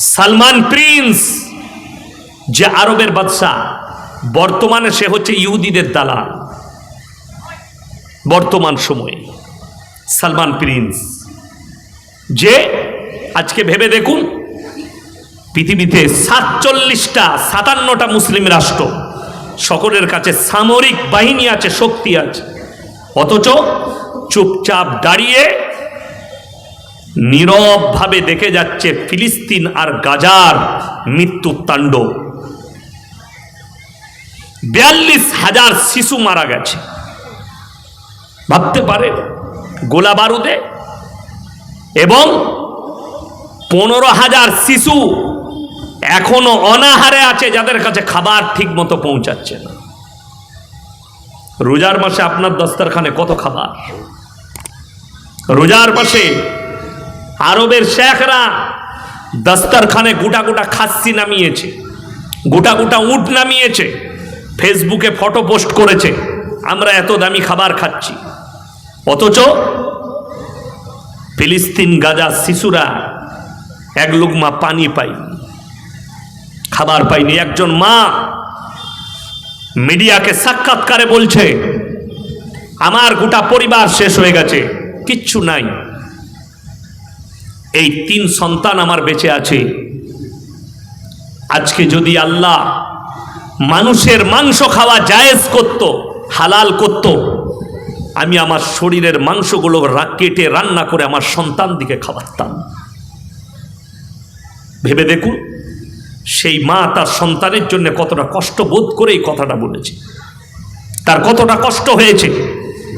Salman Prince, যে আরবের বাদশাহ, বর্তমানে সে হচ্ছে ইহুদিদের দালাল। বর্তমান সময়ে সালমান প্রিন্স, যে আজকে ভেবে দেখুন, পৃথিবীতে সাতচল্লিশটা, সাতান্নটা মুসলিম রাষ্ট্র, সকলের কাছে সামরিক বাহিনী আছে, শক্তি আছে, অথচ চুপচাপ দাঁড়িয়ে নীরবভাবে দেখে যাচ্ছে ফিলিস্তিন আর গাজার মৃত্যুর তাণ্ডব বিয়াল্লিশ হাজার শিশু মারা গেছে। ভাবতে পারে গোলা বারুদে এবং পনেরো হাজার শিশু এখনও অনাহারে আছে যাদের কাছে খাবার ঠিক মতো পৌঁছাচ্ছে না। রোজার মাসে আপনার দস্তারখানে কত খাবার? রোজার মাসে আরবের শেখরা দস্তারখানে গোটা গোটা খাসি নামিয়েছে, গোটা গোটা উট নামিয়েছে, ফেসবুকে ফটো পোস্ট করেছে, আমরা এত দামি খাবার খাচ্ছি। অথচ ফিলিস্তিন, গাজা শিশুরা এক লুকমা পানি পায়নি খাবার পায়নি। একজন মা মিডিয়াকে সাক্ষাৎকারে বলছে, আমার গোটা পরিবার শেষ হয়ে গেছে, কিচ্ছু নাই। এই তিন সন্তান আমার বেঁচে আছে। আজকে যদি আল্লাহ মানুষের মাংস খাওয়া জায়েজ করত, হালাল করত, আমি আমার শরীরের মাংসগুলো কেটে রান্না করে আমার সন্তান দিকে খাওয়াতাম। ভেবে দেখুন, সেই মা তার সন্তানের জন্য কতটা কষ্ট বোধ করে এই কথাটা বলেছে। তার কতটা কষ্ট হয়েছে।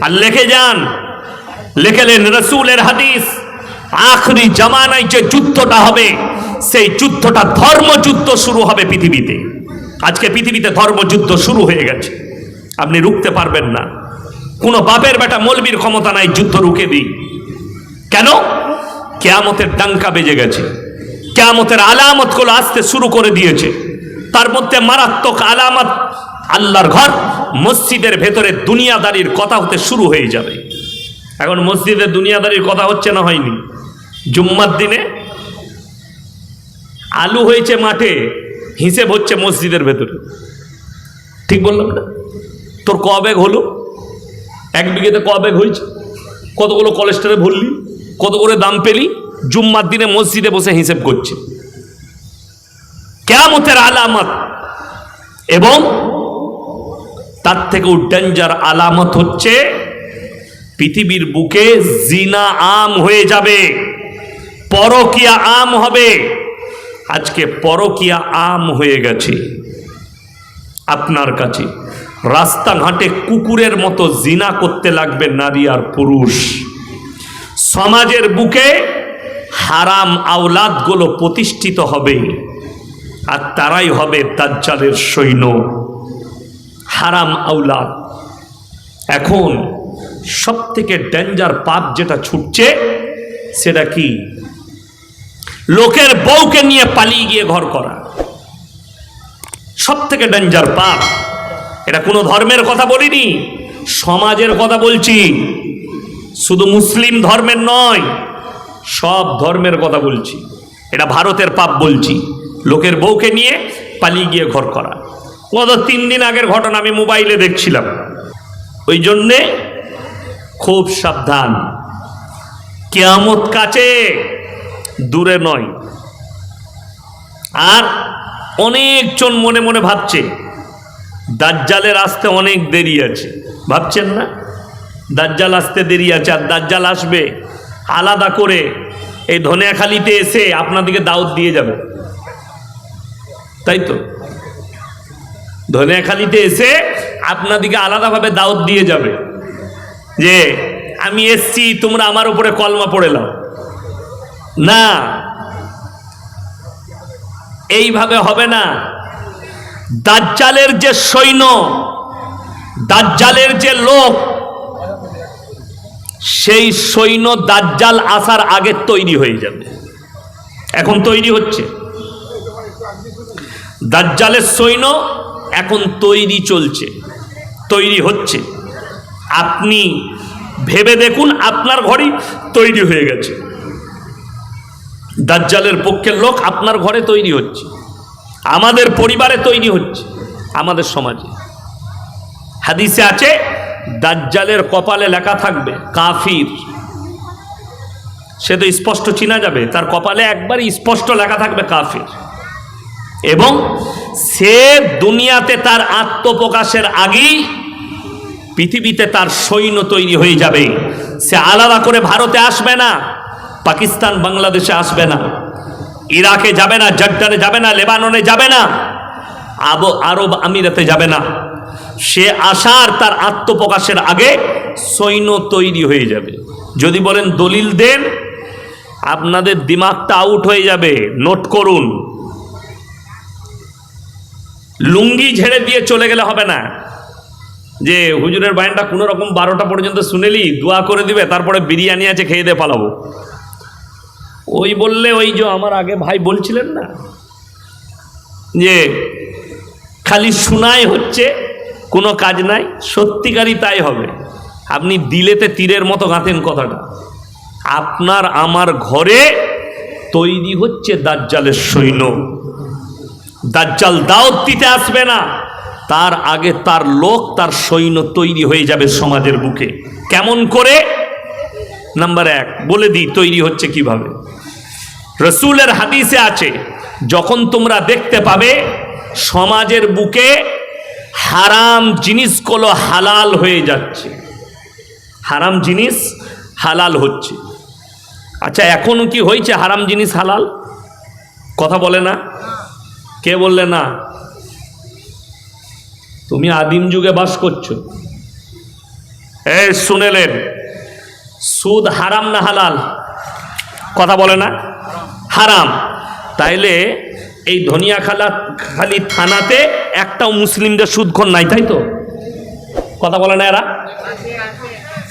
আর লেখে যান, লেখেলেন রসুলের হাদিস আখরি জামানায় যে যুদ্ধটা হবে, সেই যুদ্ধটা ধর্মযুদ্ধ শুরু হবে পৃথিবীতে। আজকে পৃথিবীতে ধর্মযুদ্ধ শুরু হয়ে গেছে। আপনি রুখতে পারবেন না। কোনো বাপের বেটা মলবির ক্ষমতা নাই, যুদ্ধ রুখে দিই। কেন? কেয়ামতের ডাঙ্কা বেজে গেছে। কেয়ামতের আলামতগুলো আসতে শুরু করে দিয়েছে। তার মধ্যে মারাত্মক আলামত আল্লাহর ঘর, মসজিদের ভেতরে দুনিয়াদারির কথা হতে শুরু হয়ে যাবে। এখন মসজিদে দুনিয়াদারির কথা হচ্ছে না হয়নি। জুম্মার দিনে আলু হয়েছে মাঠে, হিসেব হচ্ছে মসজিদের ভেতরে। ঠিক বললাম না? তোর ক ব্যাগ হলো? এক বিঘেতে ক ব্যাগ হয়েছে? কতগুলো কলেস্টারে ভরলি? কত করে দাম পেলি? জুম্মার দিনে মসজিদে বসে হিসেব করছে। কেয়ামতের আলামত। এবং তার থেকেও ডেঞ্জার আলামত হচ্ছে, পৃথিবীর বুকে জিনা আম হয়ে যাবে। পরকিয়া আম হবে। আজকে পরকিয়া আম হয়ে গেছে। আপনার কাছে। রাস্তাঘাটে কুকুরের মতো জিনা করতে লাগবে নারী আর পুরুষ। সমাজের বুকে হারাম আওলাদগুলো প্রতিষ্ঠিত হবে। আর তারাই হবে দাজ্জালের সৈন্য। হারাম আওলাদ। এখন সব থেকে ডেঞ্জার পাপ যেটা ছুটছে, সেটা কি? লোকের বউকে নিয়ে পালিয়ে গিয়ে ঘর করা। সব থেকে ডেঞ্জার পাপ। এটা কোনো ধর্মের কথা বলিনি, সমাজের কথা বলছি। শুধু মুসলিম ধর্মের নয়, সব ধর্মের কথা বলছি। এটা ভারতের পাপ বলছি। লোকের বউকে নিয়ে পালিয়ে গিয়ে ঘর করা। গত তিন দিন আগের ঘটনা আমি মোবাইলে দেখছিলাম। ওই জন্যে খুব সাবধান। কেয়ামত কাছে দূরে নয়। আর অনেকজন মনে মনে ভাবছে, দাজ্জালের আসতে অনেক দেরি আছে। ভাবছেন না? দাজ্জাল আসতে দেরি আছে আর দাজ্জাল আসবে আলাদা করে এই ধনিয়াখালিতে এসে আপনাদেরকে দাওয়াত দিয়ে যাবে। তাই তো? ধনিয়াখালিতে এসে আপনাদিকে আলাদাভাবে দাওয়াত দিয়ে যাবে যে, আমি এসছি, তোমরা আমার উপরে কলমা পড়ে নাও। না। এইভাবে হবে না। দাজ্জালের যে সৈন্য, দাজ্জালের যে লোক, সেই সৈন্য দাজ্জাল আসার আগে তৈরি হয়ে যাবে। এখন তৈরি হচ্ছে। দাজ্জালের সৈন্য এখন তৈরি চলছে, তৈরি হচ্ছে। আপনি ভেবে দেখুন, আপনার ঘরই তৈরি হয়ে গেছে। দাজ্জালের পক্ষের লোক আপনার ঘরে তৈরি হচ্ছে। আমাদের পরিবারে তৈরি হচ্ছে, আমাদের সমাজে। হাদিসে আছে, দাজ্জালের কপালে লেখা থাকবে, কাফির। সে তো স্পষ্ট চিনা যাবে, তার কপালে একবারই স্পষ্ট লেখা থাকবে কাফির। এবং সে দুনিয়াতে তার আত্মপ্রকাশের আগেই পৃথিবীতে তার সৈন্য তৈরি হয়ে যাবে। সে আলাদা করে ভারতে আসবে না। পাকিস্তান বাংলাদেশে আসবে না। ইরাকে যাবে না জর্ডানে যাবে না, লেবাননে যাবে না, আব আরব আমিরাতে যাবে না। সে আসার তার আত্মপ্রকাশের আগে সৈন্য তৈরি হয়ে যাবে। যদি বলেন দলিল দেন, আপনাদের দিমাগটা আউট হয়ে যাবে। নোট করুন। লুঙ্গি ঝেড়ে দিয়ে চলে গেলে হবে না। যে হুজুরের বায়নটা কোনো রকম বারোটা পর্যন্ত শুনেলি, দোয়া করে দিবে, তারপরে বিরিয়ানি আছে, খেয়ে দিয়ে পালাবো। ওই বললে ওই যে আমার আগে ভাই বলছিলেন না? যে খালি শোনাই হচ্ছে, কোনো কাজ নাই, সত্যিকারই তাই হবে। আপনি দিলেতে তীরের মতো গাঁথেন কথাটা। আপনার আমার ঘরে তৈরি হচ্ছে দাজ্জালের সৈন্য। দাজ্জাল দাওয়াত দিতে আসবে না। তার আগে তার লোক, তার সৈন্য তৈরি হয়ে যাবে সমাজের বুকে। কেমন করে? নাম্বার এক, বলে দিই, তৈরি হচ্ছে কীভাবে। রসুলের হাদিসে আছে, যখন তোমরা দেখতে পাবে, সমাজের বুকে হারাম জিনিসগুলো হালাল হয়ে যাচ্ছে। হারাম জিনিস হালাল হচ্ছে। আচ্ছা এখনও কি হয়েছে হারাম জিনিস হালাল? কথা বলে না? কে বললে না? তুমি আদিম যুগে বাস করছ। এ শুনেলেন সুদ হারাম না হালাল? কথা বলে না? হারাম। তাইলে এই ধনিয়া খালা খালি থানাতে একটাও মুসলিমদের সুদক্ষণ নাই, তাই তো? কথা বলে না এরা?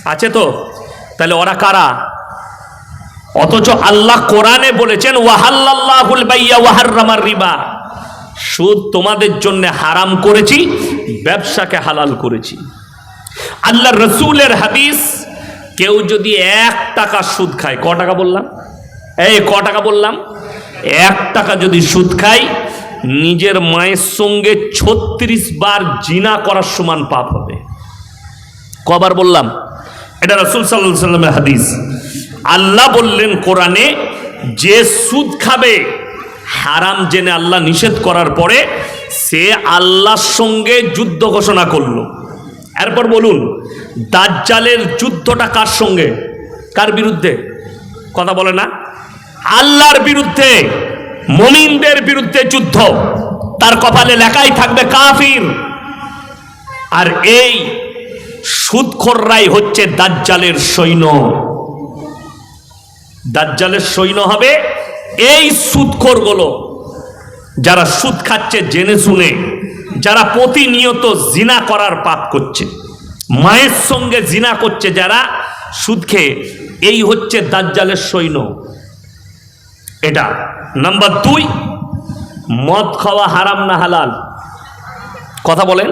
আছে তো? তাহলে ওরা কারা? অথচ আল্লাহ কোরআনে বলেছেন ওয়াহাল্লাহুল বাইয়া ওয়াহাররামার রিবা। সুদ তোমাদের জন্য হারাম করেছি, ব্যবসাকে হালাল করেছি। আল্লাহ রসুলের হাদিস কেউ যদি এক টাকা সুদ খায়, ক টাকা বললাম? এই ক টাকা বললাম, এক টাকা যদি সুদ খায়, নিজের মায়ের সঙ্গে ছত্রিশ বার জিনা করার সমান পাপ হবে। কবার বললাম, এটা রসুল সাল্লাহ সাল্লামের হাদিস। আল্লাহ বললেন কোরআনে, যে সুদ খাবে, হারাম জেনে আল্লাহ নিষেধ করার পরে সে আল্লাহর সঙ্গে যুদ্ধ ঘোষণা করল। এরপর বলুন দাজ্জালের যুদ্ধটা কার সঙ্গে? কার বিরুদ্ধে? কথা বলে না। আল্লাহর বিরুদ্ধে, মমিনদের বিরুদ্ধে যুদ্ধ। তার কপালে লেখাই থাকবে কাফির। আর এই সুদখোররাই হচ্ছে দাজ্জালের সৈন্য। দাজ্জালের সৈন্য হবে এই সুদখোরগুলো। যারা সুদ খাচ্ছে, জেনে শুনে। যারা প্রতিনিয়ত জিনা করার পাপ করছে। মায়ের সঙ্গে জিনা করছে যারা, সুদ খেয়ে। এই হচ্ছে দাজ্জালের সৈন্য। এটা। নাম্বার দুই, মদ খাওয়া হারাম না হালাল? কথা বলেন,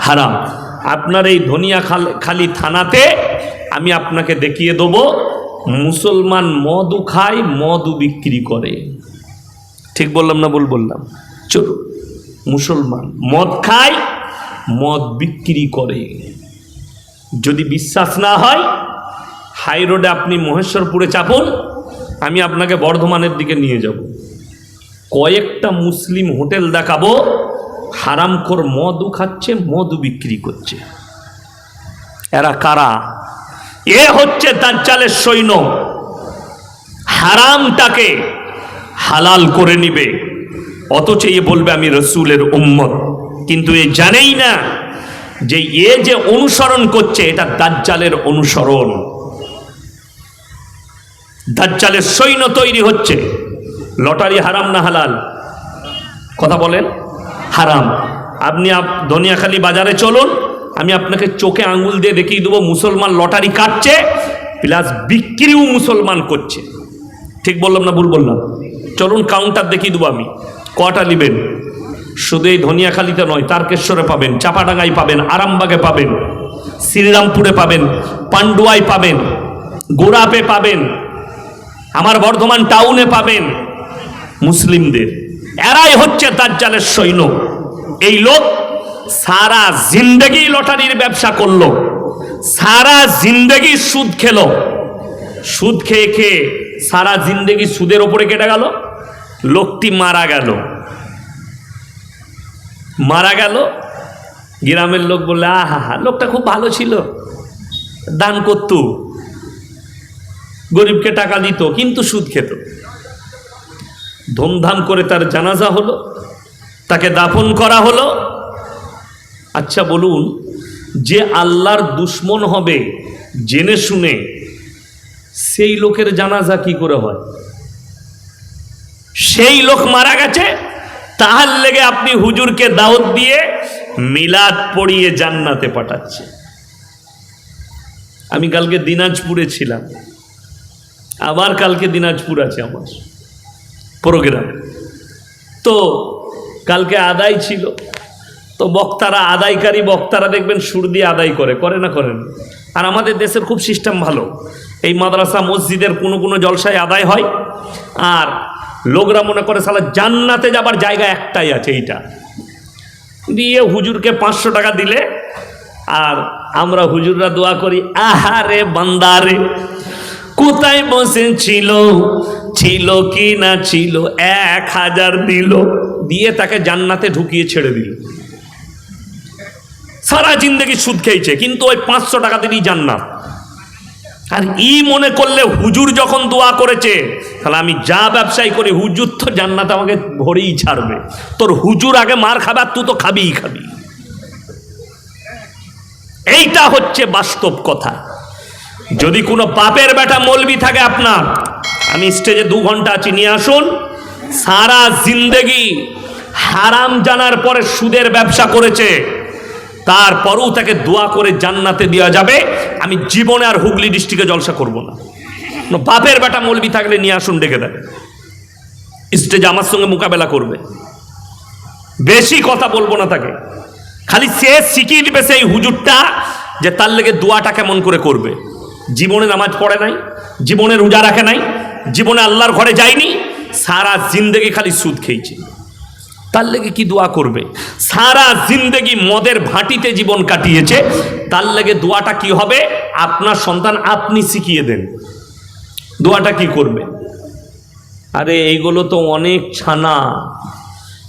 হারাম। আপনার এই ধনিয়া খাল- থানাতে আমি আপনাকে দেখিয়ে দেব, মুসলমান মদু খায় মদু বিক্রি করে। ঠিক বললাম না বল বললাম? চলো মুসলমান মদ খায়, মদ বিক্রি করে। যদি বিশ্বাস না হয় হাই রোডে আপনি মহেশ্বরপুরে চাপুন, আমি আপনাকে বর্ধমানের দিকে নিয়ে যাব। কয়েকটা মুসলিম হোটেল দেখাবো, হারামখোর মদু খাচ্ছে মধু বিক্রি করছে। এরা কারা? এ হচ্ছে তার চালের সৈন্য। হারামটাকে হালাল করে নিবে। অথচ এ বলবে আমি রসুলের উম্মত। কিন্তু এ জানেই না যে এ যে অনুসরণ করছে, এটা দাজ্জালের অনুসরণ। দাজ্জালের সৈন্য তৈরি হচ্ছে। লটারি হারাম না হালাল? কথা বলেন। হারাম। আপনি আপ দনিয়াখালী বাজারে চলুন, আমি আপনাকে চোখে আঙ্গুল দিয়ে দেখিয়ে দেবো, মুসলমান লটারি কাটছে, প্লাস বিক্রিও মুসলমান করছে। ঠিক বললাম না ভুল বললাম? চলুন কাউন্টার দেখিয়ে দেবো আমি। কটা নেবেন? শুধু এই ধনিয়াখালীতে নয়, তারকেশ্বরে পাবেন, চাপাডাঙ্গায় পাবেন, আরামবাগে পাবেন, শ্রীরামপুরে পাবেন, পান্ডুয়ায় পাবেন গোড়াপে পাবেন, আমার বর্ধমান টাউনে পাবেন মুসলিমদের। এরাই হচ্ছে দাজ্জালের সৈন্য। এই লোক সারা জিন্দেগি লটারির ব্যবসা করল, সারা জিন্দেগি সুদ খেলো। সুদ খেয়ে খেয়ে সারা জিন্দেগি সুদের ওপরে কেটে গেল, লোকটি মারা গেল। মারা গেল। গ্রামের লোক বললে, আহা, হা, লোকটা খুব ভালো ছিল। দান করত। গরিবকে টাকা দিত, কিন্তু সুদ খেত। ধুমধাম করে তার জানাজা হলো। তাকে দাফন করা হলো। আচ্ছা বলুন, যে আল্লাহর দুশ্মন হবে, জেনে শুনে সেই লোকের জানাজা কি করে হয়? সেই লোক মারা গেছে তাহার লেগে আপনি হুজুরকে দাওয়াত দিয়ে মিলাদ পড়িয়ে জান্নাতে পাঠাচ্ছে আমি কালকে দিনাজপুরে ছিলাম। আবার কালকে দিনাজপুর আছে আমার প্রোগ্রাম। তো কালকে আদায় ছিল। তো বক্তারা, আদায়কারী বক্তারা দেখবেন সুর দিয়ে আদায় করে করে না করেন আর আমাদের দেশের খুব সিস্টেম ভালো। এই মাদ্রাসা, মসজিদের কোনো কোনো জলসায় আদায় হয়। আর লোকরা মনে করে সালা জান্নাতে যাবার জায়গা একটাই আছে এইটা। দিয়ে হুজুরকে পাঁচশো টাকা দিলে, আর আমরা হুজুররা দোয়া করি, আহারে বান্দারে কোথায় বসেছিল ছিল কি না ছিল? এক হাজার দিল। দিয়ে তাকে জান্নাতে ঢুকিয়ে ছেড়ে দিল। সারা জিন্দগি সুদ খেয়েছে, কিন্তু ওই পাঁচশো টাকা দিলেই জান্নাত। আর ই মনে করলে হুজুর যখন দোয়া করেছে, তাহলে আমি যা ব্যবসায়ী করি, হুজুর তো জান্নাত আমাকে ভরেই ছাড়বে। তোর হুজুর আগে মার খাবে আর তুই তো খাবিই খাবি। এইটা হচ্ছে বাস্তব কথা। যদি কোনো পাপের বেটা মলবি থাকে আপনার, আমি স্টেজে দু ঘণ্টা আছি, নিয়ে আসুন। সারা জিন্দেগি হারাম জানার পরে সুদের ব্যবসা করেছে। তারপরও তাকে দোয়া করে জান্নাতে দেওয়া যাবে। আমি জীবনে আর হুগলি ডিস্ট্রিক্টে জলসা করব না। বাপের বেটা মলবি থাকলে নিয়ে আসুন ডেকে দেবে স্টেজে আমার সঙ্গে মোকাবেলা করবে। বেশি কথা বলব না তাকে। খালি সে শিখিয়ে দিবে সেই হুজুরটা যে তার লেগে দোয়াটা কেমন করে করবে। জীবনে নামাজ পড়ে নাই, জীবনে রোজা রাখে নাই, জীবনে আল্লাহর ঘরে যায়নি, সারা জিন্দেগি খালি সুদ খেয়েছে। তার লেগে কি দোয়া করবে? সারা জিন্দেগি মদের ভাটিতে জীবন কাটিয়েছে, তার লেগে দোয়াটা কি হবে? আপনার সন্তান আপনি শিখিয়ে দেন। দোয়াটা কি করবে? আরে, এইগুলো তো অনেক ছানা।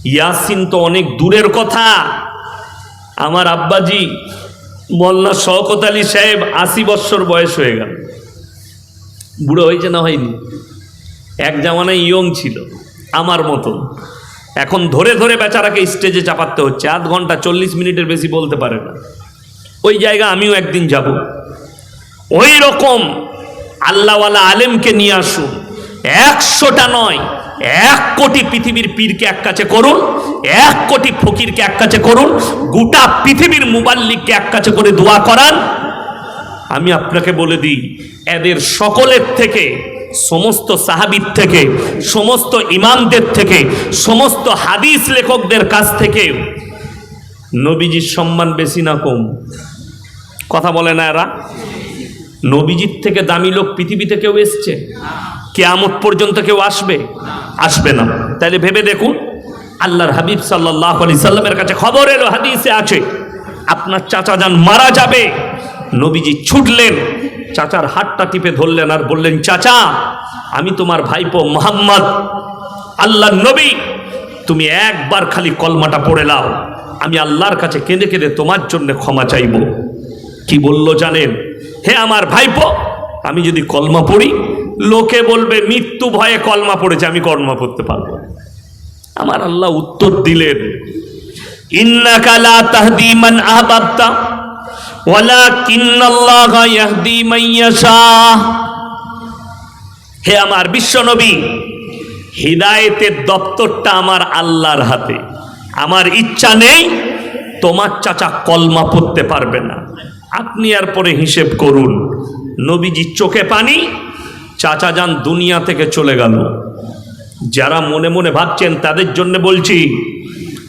ইয়াসিন তো অনেক দূরের কথা। আমার আব্বাজি মোল্লা শওকত আলী সাহেব আশি বৎসর বয়স হয়ে গেল। বুড়ো হয়েছে না হয়নি? এক জামানায় ইয়ং ছিল, আমার মতন। এখন ধরে ধরে বেচারাকে স্টেজে চাপাতে হচ্ছে। আধ ঘণ্টা চল্লিশ মিনিটের বেশি বলতে পারে না। ওই জায়গা আমিও একদিন যাব। ওই রকম আল্লাহওয়ালা আলেমকে নিয়ে আসুন। একশোটা নয়, এক কোটি পৃথিবীর পীরকে এক কাছে করুন, এক কোটি ফকিরকে এক কাছে করুন, গোটা পৃথিবীর মুবাল্লিককে এক কাছে করে দোয়া করান। আমি আপনাকে বলে দিই, এদের সকলের থেকে সমস্ত সাহাবির থেকে, সমস্ত ইমামদের থেকে, সমস্ত হাদিস লেখকদের কাছ থেকে নবীজির সম্মান বেশি না কম। কথা বলে না এরা? নবীজির থেকে দামি লোক পৃথিবীতে কেউ এসছে? কেয়ামত পর্যন্ত কেউ আসবে? আসবে না। তাহলে ভেবে দেখুন, আল্লাহর হাবিব সাল্লাহ আলি সাল্লামের কাছে খবর এলো, হাদিসে আছে, আপনার চাচা যান মারা যাবে, নবীজি ছুটলেন চাচার হাতটা টিপে ধরলেন আর বললেন, চাচা, আমি তোমার ভাইপো মোহাম্মদ আল্লাহ নবী। তুমি একবার খালি কলমাটা পড়ে লাও আমি আল্লাহর কাছে কেঁদে কেঁদে তোমার জন্য ক্ষমা চাইব। কি বলল জানেন? হে আমার ভাইপো, আমি যদি কলমা পড়ি, লোকে বলবে, মৃত্যু ভয়ে কলমা পড়েছে, আমি কলমা পড়তে পারব আমার আল্লাহ উত্তর দিলেন, ইন্নাকা লা তাহদি মান আহবাবতা হে আমার বিশ্বনবী, হৃদায়তের দপ্তরটা আমার আল্লাহর হাতে। আমার ইচ্ছা নেই, তোমার চাচা কলমা পড়তে পারবে না। আপনি আর পরে হিসেব করুন। নবীজি চোখে পানি, চাচা যান দুনিয়া থেকে চলে গেল। যারা মনে মনে ভাবছেন, তাদের জন্য বলছি,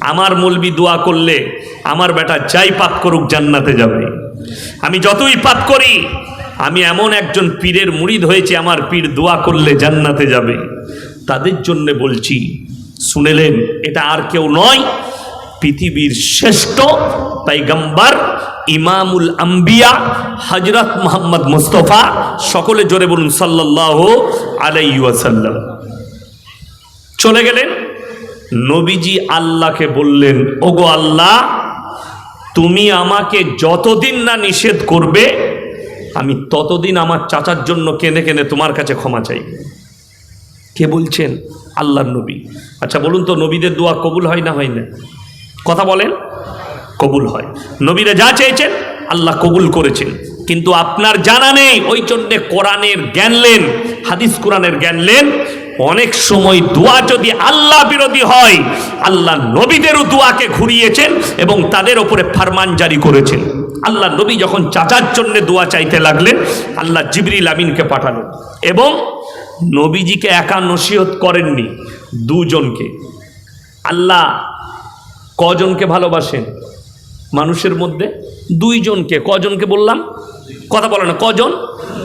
আমার মলবি দোয়া করলে আমার বেটা যাই পাপ করুক, জান্নাতে যাবে। আমি যতই পাপ করি, আমি এমন একজন পীরের মুড়িদ হয়েছে, আমার পীর দোয়া করলে জান্নাতে যাবে। তাদের জন্য বলছি, শুনেলেন, এটা আর কেউ নয়, পৃথিবীর শ্রেষ্ঠ পাইগাম্বার ইমামুল আম্বিয়া হজরত মোহাম্মদ মুস্তফা, সকলে জোরে বলুন সাল্লাহ আলাইসাল্লাম চলে গেলেন, নবীজি আল্লাহকে বললেন, ওগো আল্লাহ তুমি আমাকে যতদিন না নিষেধ করবে, আমি ততদিন আমার চাচার জন্য কেঁদে কেঁদে তোমার কাছে ক্ষমা চাই। কে বলছেন? আল্লাহর নবী। আচ্ছা বলুন তো, নবীদের দোয়া কবুল হয় না হয় না? কথা বলেন। কবুল হয়। নবীরা যা চেয়েছেন, আল্লাহ কবুল করেছেন। কিন্তু আপনার জানা নেই। ওই জন্যে কোরআনের জ্ঞান লেন হাদিস কোরআনের জ্ঞান লেন অনেক সময় দোয়া যদি আল্লাহ বিরোধী হয়, আল্লাহ নবীদেরও দোয়াকে ঘুরিয়েছেন এবং তাদের ওপরে ফারমান জারি করেছেন। আল্লাহ নবী যখন চাচার জন্য দোয়া চাইতে লাগলেন, আল্লাহ জিবরিল আমিনকে পাঠালেন এবং নবীজিকে একা নসিহত করেননি, দুজনকে। আল্লাহ কজনকে ভালোবাসেন? মানুষের মধ্যে দুইজনকে, কজনকে বললাম? কথা বলে না, কজন?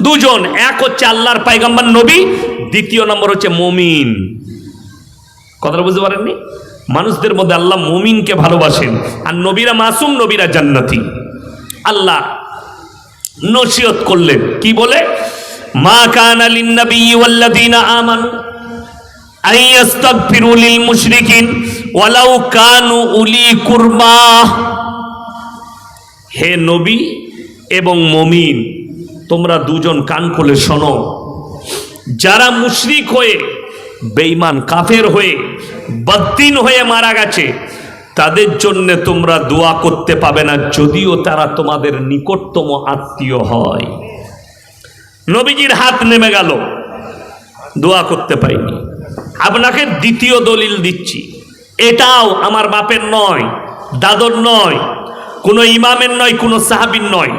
দুজন। এক হচ্ছে আল্লাহর পাইগাম্বার নবী, দ্বিতীয় নম্বর হচ্ছে মমিন। কথাটা বুঝতে পারেননি? মানুষদের মধ্যে আল্লাহ মমিনকে ভালোবাসেন, আর নবীরা মাসুম, নবীরা জান্নাতি। আল্লাহ নসিহত করলেন। কি বলে? মা কান আলিন নবী ওয়াল্লাযীনা আমানু আন ইস্তাগফিরু লিল মুশরিকিন ওয়ালাউ কানু উলি কুরবা হে নবী এবং মমিন, তোমরা দুজন কান খুলে শোনো। যারা মুশরিক হয়ে, বেঈমান কাফের হয়ে বদ্দিন হয়ে মারা গেছে, তাদের জন্য তোমরা দোয়া করতে পাবে না, যদিও তারা তোমাদের নিকটতম আত্মীয় হয়। নবীজির হাত নেমে গেল। দোয়া করতে পাইনি আপনাকে দ্বিতীয় দলিল দিচ্ছি। এটাও আমার বাপের নয়, দাদর নয় কোনো ইমামের নয়, কোনো সাহাবির নয়।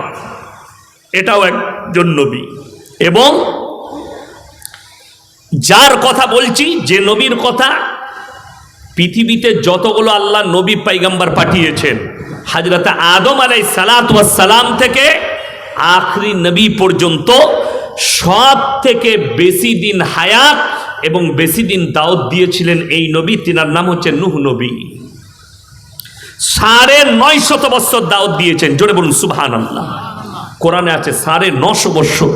এটাও একজন নবী। এবং যার কথা বলছি, যে নবীর কথা, পৃথিবীতে যতগুলো আল্লাহ নবী পাইগাম্বার পাঠিয়েছেন হাজরত আদম আলাই সালাত সালাম থেকে আখরি নবী পর্যন্ত সব থেকে বেশি দিন হায়াত এবং বেশি দিন দাওয়াত দিয়েছিলেন এই নবী। তিনার নাম হচ্ছে নুহ নবী। সাড়ে নয় শত বৎসর দাওয়াত দিয়েছেন। জোরে বলুন সুবহান আল্লাহ কোরআনে আছে সাড়ে নশো বৎসর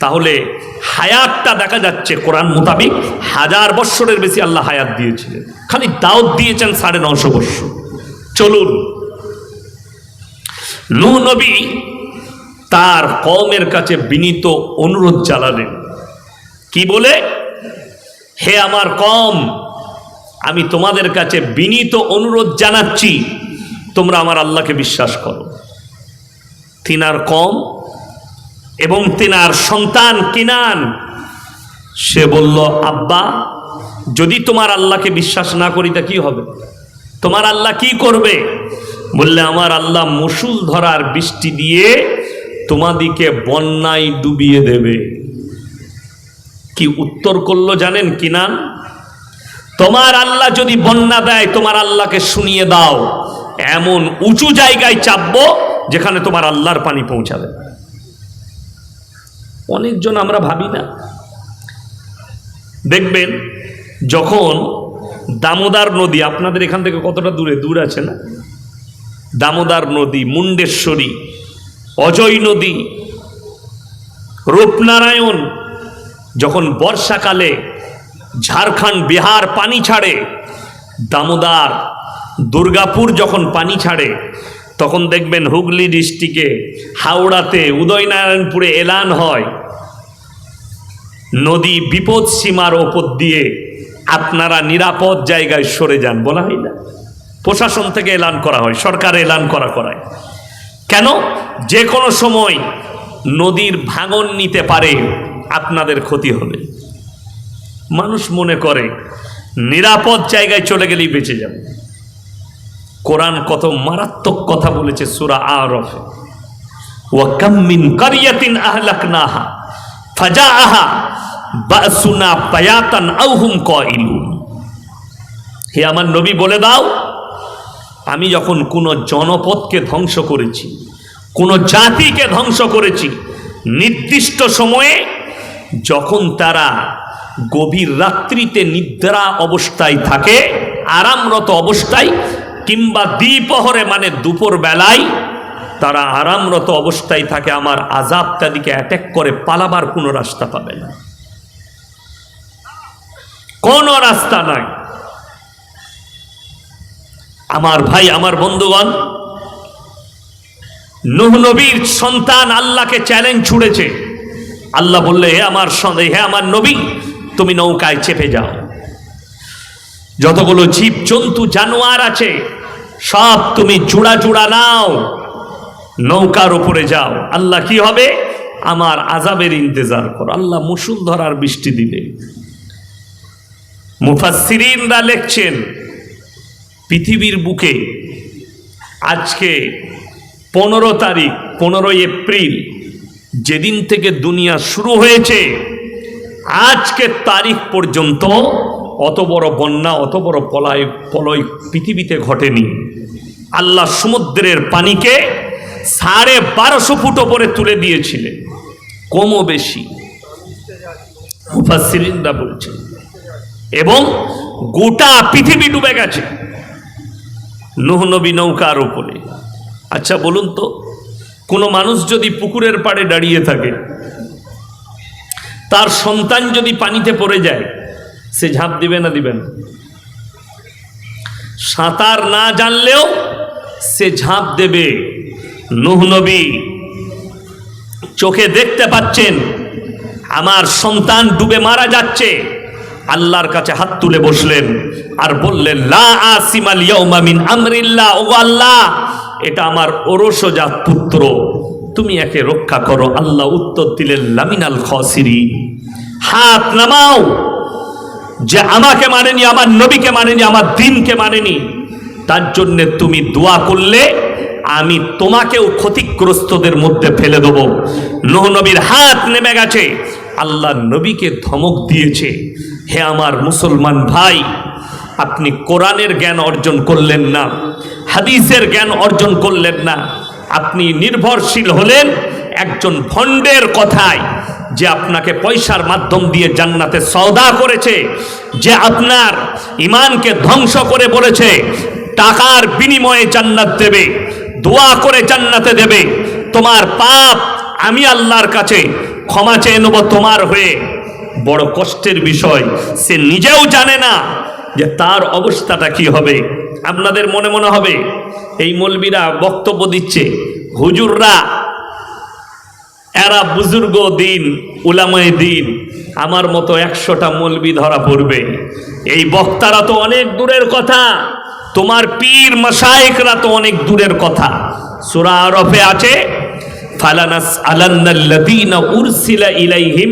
তাহলে হায়াতটা দেখা যাচ্ছে কোরআন মোতাবিক হাজার বৎসরের বেশি আল্লাহ হায়াত দিয়েছিলেন। খালি দাওয়াত দিয়েছেন সাড়ে নশো বৎসর চলুন। নূহ নবী তার কমের কাছে বিনীত অনুরোধ জানালেন। কি বলে? হে আমার কম আমি তোমাদের কাছে বিনীত অনুরোধ জানাচ্ছি, তোমরা আমার আল্লাহকে বিশ্বাস করো। তিনার কম এবং তিনার সন্তান কিনান। সে বলল, আব্বা, যদি তোমার আল্লাহকে বিশ্বাস না করি তা কি হবে? তোমার আল্লাহ কি করবে? বললে, আমার আল্লাহ মসুল ধরার বৃষ্টি দিয়ে তোমাদিকে বন্যায় ডুবিয়ে দেবে। কি উত্তর করল জানেন কিনান? তোমার আল্লাহ যদি বন্যা দেয়, তোমার আল্লাহকে শুনিয়ে দাও। এমন উঁচু জায়গায় চাপবো, যেখানে তোমার আল্লাহর পানি পৌঁছাবে। অনেকজন আমরা ভাবি না। দেখবেন, যখন দামোদার নদী, আপনাদের এখান থেকে কতটা দূরে? দূর আছে না? দামোদার নদী, মুন্ডেশ্বরী, অজয় নদী, রূপনারায়ণ, যখন বর্ষাকালে ঝাড়খণ্ড, বিহার পানি ছাড়ে। দামোদর, দুর্গাপুর যখন পানি ছাড়ে, তখন দেখবেন হুগলি ডিস্ট্রিক্টে হাওড়াতে উদয়নারায়ণপুরে এলান হয়। নদী বিপদ সীমার ওপর দিয়ে আপনারা নিরাপদ জায়গায় সরে যান, বলা হয় না। প্রশাসন থেকে এলান করা হয়, সরকার এলান করা করায়। কেন? যে কোনো সময় নদীর ভাঙন নিতে পারে, আপনাদের ক্ষতি হবে। মানুষ মনে করে, নিরাপদ জায়গায় চলে গেলেই বেঁচে যাবে। কোরআন কত মারাত্মক কথা বলেছে সুরা আরফ। ওয়াকাম্মিন কারিয়াতিন আহলাকনাহা, ফাজাআহা বাসুনা বায়াতান আউহুম কাইলুন। হে আমার নবী, বলে দাও, আমি যখন কোনো জনপদকে ধ্বংস করেছি, কোনো জাতিকে ধ্বংস করেছি, নির্দিষ্ট সময়ে যখন তারা গভীর রাত্রিতে নিদ্রা অবস্থায় থাকে, আরামরত অবস্থায়, কিংবা দ্বিপহরে মানে দুপুর বেলায় তারা আরামরত অবস্থায় থাকে, আমার আজাব তাদিকে অ্যাটাক করে, পালাবার কোনো রাস্তা পাবে না। কোনো রাস্তা নাই। আমার ভাই, আমার বন্ধুগণ, নুহ নবীর সন্তান আল্লাহকে চ্যালেঞ্জ ছুড়েছে। আল্লাহ বললে, হে আমার সন্দেহ হে আমার নবী তুমি নৌকায় চেপে যাও। যতগুলো জীব, জন্তু, জানোয়ার আছে, সব তুমি জুড়া জুড়া নাও। নৌকার উপরে যাও। আল্লাহ কি হবে? আমার আজাবের ইন্তজার করো। আল্লাহ মুসুল ধরার বৃষ্টি দিলে মুফাসসিরিনরা লেখছেন, পৃথিবীর বুকে আজকে পনেরো তারিখ, পনেরোই এপ্রিল, যেদিন থেকে দুনিয়া শুরু হয়েছে আজকের তারিখ পর্যন্ত অত বড় বন্যা, অত বড় পলায় পলয় পৃথিবীতে ঘটেনি। আল্লাহ সমুদ্রের পানিকে সাড়ে বারোশো ফুট ওপরে তুলে দিয়েছিলেন কমও বেশি। মুফাসসিরিনরা বলছেন এবং গোটা পৃথিবী ডুবে গেছে। নুহ নবী নৌকার উপরে। আচ্ছা বলুন তো, কোনো মানুষ যদি পুকুরের পাড়ে দাঁড়িয়ে থাকে তার সন্তান যদি পানিতে পড়ে যায়, সে ঝাঁপ দিবে না দিবেন সাঁতার না জানলেও সে ঝাঁপ দেবে। নবী চোখে দেখতে পাচ্ছেন, আমার সন্তান ডুবে মারা যাচ্ছে। আল্লাহর কাছে হাত তুলে বসলেন আর বললেন, লা আসিমাল ইয়াউমা মিন আমরিল্লাহ, ও আল্লাহ, এটা আমার ওরসজাত পুত্র তুমি একে রক্ষা করো। আল্লাহ উত্তর দিলেন, লামিনাল খসিরি হাত নামাও। যে আমাকে মানেনি, আমার নবীকে মানেনি, আমার দিনকে মানেনি, তার জন্য তুমি দোয়া করলে আমি তোমাকেও ক্ষতিগ্রস্তদের মধ্যে ফেলে দেব। নোহ নবীর হাত নেমে গেছে। আল্লাহ নবীকে ধমক দিয়েছে, হে আমার মুসলমান ভাই, আপনি কোরআনের জ্ঞান অর্জন করলেন না, হাদিসের জ্ঞান অর্জন করলেন না আপনি নির্ভরশীল হলেন একজন ভণ্ডের কথায়, যে আপনাকে পয়সার মাধ্যম দিয়ে জান্নাতে সওদা করেছে, যে আপনার ইমানকে ধ্বংস করে বলেছে, টাকার বিনিময়ে জান্নাত দেবে, দোয়া করে জান্নাতে দেবে। তোমার পাপ আমি আল্লাহর কাছে ক্ষমা চেয়ে নেব তোমার হয়ে। বড় কষ্টের বিষয়, সে নিজেও জানে না যে তার অবস্থাটা কি হবে? আপনাদের মনে মনে হবে, এই মলবিরা বক্তব্য দিচ্ছে, হুজুররা, এরা বুজুর্গ দিন, উলামায় দিন, আমার মতো একশোটা মলবি ধরা পড়বে। এই বক্তারা তো অনেক দূরের কথা, তোমার পীর মশাইকরা তো অনেক দূরের কথা। সুরা আরফে আছে, ফালানাস আলান্নাল্লাযীনা উরসিলা ইলাইহিম